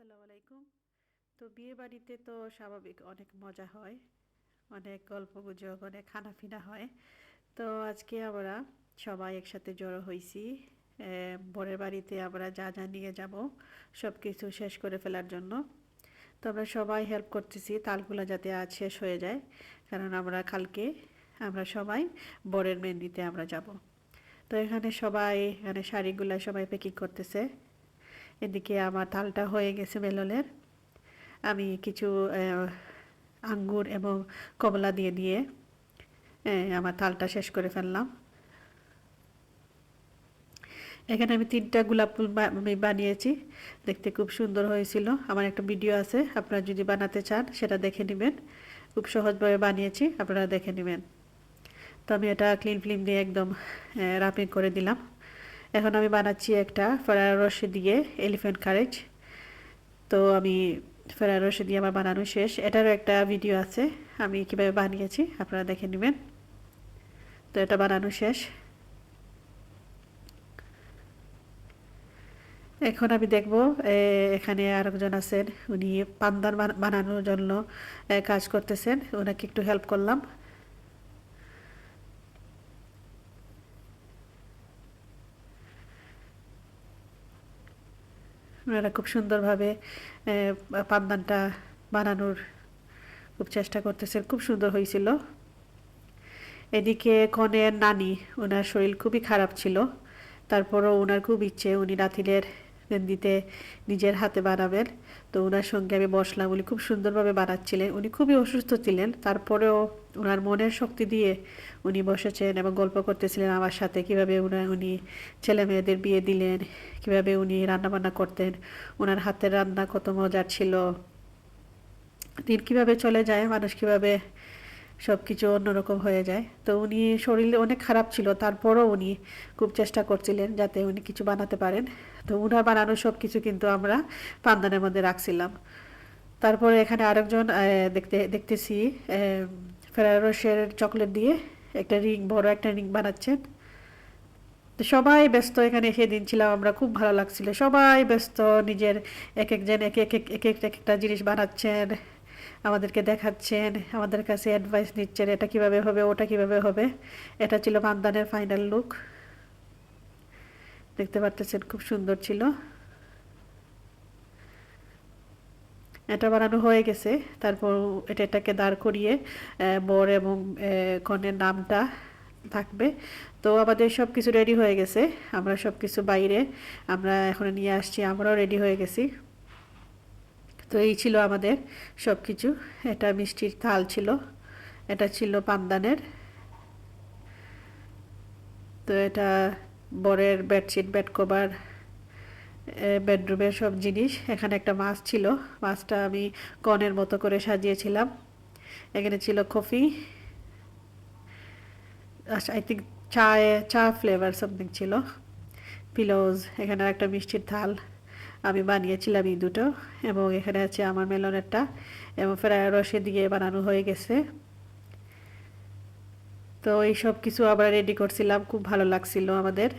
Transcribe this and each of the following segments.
আসসালামু আলাইকুম। তো বিয়ে বাড়িতে তো স্বাভাবিক অনেক মজা হয়, অনেক গল্প গুজব, অনেক খানা পিনা হয়। তো আজকে আমরা সবাই একসাথে জড়ো হয়েছি বরের বাড়িতে আমরা যা যা নিয়ে যাব সব কিছু শেষ করে ফেলার জন্য। তো আমরা সবাই হেল্প করতেছি, তালগুলো যাতে আজ শেষ হয়ে যায়। কারণ আমরা কালকে, আমরা সবাই বরের মেহেন্দিতে আমরা যাব। তো এখানে সবাই, এখানে শাড়িগুলো সবাই প্যাকিং করতেছে। এদিকে আমার তালটা হয়ে গেছে বেলনের আমি কিছু আঙ্গুর এবং কমলা দিয়ে দিয়ে আমার তালটা শেষ করে ফেললাম। এখানে আমি তিনটা গোলাপ ফুল আমি বানিয়েছি। দেখতে খুব সুন্দর হয়েছিল। আমার একটা ভিডিও আছে, আপনারা যদি বানাতে চান সেটা দেখে নেবেন। খুব সহজভাবে বানিয়েছি, আপনারা দেখে নেবেন। তো আমি এটা ক্লিন ফিল্ম দিয়ে একদম রাপিং করে দিলাম। এখন আমি বানাচ্ছি একটা ফেরার রসে দিয়ে এলিফ্যান্ট কারেজ। তো আমি ফেরার রসে দিয়ে আমার বানানো শেষ। এটারও একটা ভিডিও আছে, আমি কীভাবে বানিয়েছি আপনারা দেখে নেবেন। তো এটা বানানো শেষ। এখন আমি দেখব এখানে আরেকজন আছেন, উনি পান্দার বানানোর জন্য কাজ করতেছেন। ওনাকে একটু হেল্প করলাম। ওনারা খুব সুন্দরভাবে পাবদানটা বানানোর খুব চেষ্টা করতেছেন। খুব সুন্দর হয়েছিল। এদিকে কনের নানি, ওনার শরীর খুবই খারাপ ছিল। তারপরও ওনার খুব ইচ্ছে, উনি নাতিলের দিতে নিজের হাতে বানাবেন। তো ওনার সঙ্গে আমি বসলাম উনি খুব সুন্দরভাবে বানাচ্ছিলেন। উনি খুবই অসুস্থ ছিলেন। তারপরেও ওনার মনের শক্তি দিয়ে উনি বসেছেন এবং গল্প করতেছিলেন আমার সাথে কীভাবে উনার উনি ছেলে মেয়েদের বিয়ে দিলেন, কীভাবে উনি রান্নাবান্না করতেন ওনার হাতের রান্না কত মজার ছিল। দিন কীভাবে চলে যায়, মানুষ কীভাবে সব কিছু অন্যরকম হয়ে যায়। তো উনি শরীরে অনেক খারাপ ছিল, তারপরও উনি খুব চেষ্টা করছিলেন যাতে উনি কিছু বানাতে পারেন। তো উনার বানানো সব কিছু কিন্তু আমরা পান্দানের মধ্যে রাখছিলাম। তারপরে এখানে আরেকজন দেখতে, দেখতেছি ফেরারসের চকলেট দিয়ে একটা রিং, বড় একটা রিং বানাচ্ছেন। তো সবাই ব্যস্ত এখানে সেদিন ছিলাম আমরা খুব ভালো লাগছিল। সবাই ব্যস্ত, নিজের এক একজন এক এক এক এক এক একটা জিনিস বানাচ্ছেন। আমাদেরকে দেখাচ্ছেন, আমাদের কাছে অ্যাডভাইস নিচ্ছেন, এটা কীভাবে হবে, ওটা কীভাবে হবে। এটা ছিল পান্দানের ফাইনাল লুক দেখতে পারতেছেন খুব সুন্দর ছিল। এটা বানানো হয়ে গেছে। তারপর এটা এটাকে দাঁড় করিয়ে বর এবং কনের নামটা থাকবে। তো আমাদের সব কিছু রেডি হয়ে গেছে। আমরা সব কিছু বাইরে, আমরা এখন নিয়ে আসছি, আমরাও রেডি হয়ে গেছি। তো এই ছিল আমাদের সব কিছু এটা মিষ্টির থাল ছিল। এটা ছিল পান্দানের। তো এটা বরের বেডশিট, বেড কভার বেডরুমের সব জিনিস। এখানে একটা মাছ ছিল। মাছটা আমি কনের মতো করে সাজিয়েছিলাম। এখানে ছিল কফি আই থিঙ্ক চায়ে, চা ফ্লেভার সামথিং ছিল। পিলোজ এখানে একটা মিষ্টির থাল। আমি বানিয়েছিলাম এই দুটো এবং এখানে আছে আমার মেলনেরটা এবং ফেরায় রসে দিয়ে বানানো হয়ে গেছে। তো এই সব কিছু আবার রেডি করছিলাম, খুব ভালো লাগছিল আমাদের।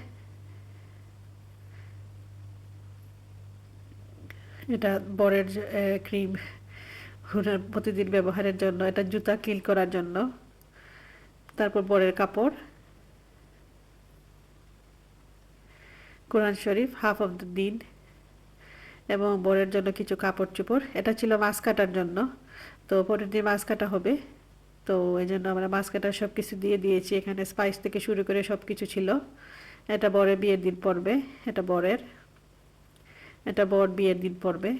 এটা বরের ক্রিম প্রতিদিন ব্যবহারের জন্য, এটা জুতা কিল করার জন্য। তারপর বরের কাপড়। Quran Sharif half of the দিন এবং বরের জন্য কিছু কাপড় চোপড় এটা ছিল মাছ কাটার জন্য। তো পরের দিন মাছ কাটা হবে। তো এই জন্য আমরা মাছ কাটার সব কিছু দিয়ে দিয়েছি। এখানে স্পাইস থেকে শুরু করে সব কিছু ছিল। এটা বরের বিয়ের দিন পড়বে। এটা বরের। এটা বর বিয়ের দিন পড়বে।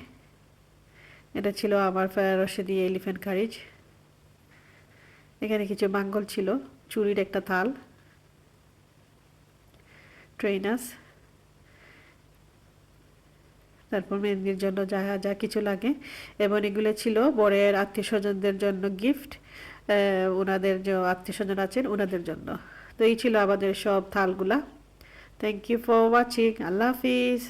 এটা ছিল আমার ফেরারসে দিয়ে এলিফ্যান্ট কারিজ এখানে কিছু মাঙ্গল ছিল। চুরির একটা থাল। ট্রেনাস তারপর মেহেন্দির জন্য যা যা কিছু লাগে। এবং এগুলো ছিল বরের আত্মীয় স্বজনদের জন্য গিফট ওনাদের যে আত্মীয় স্বজন আছেন, ওনাদের জন্য। তো এই ছিল আমাদের সব থালগুলা। Thank you for watching Allah Hafiz.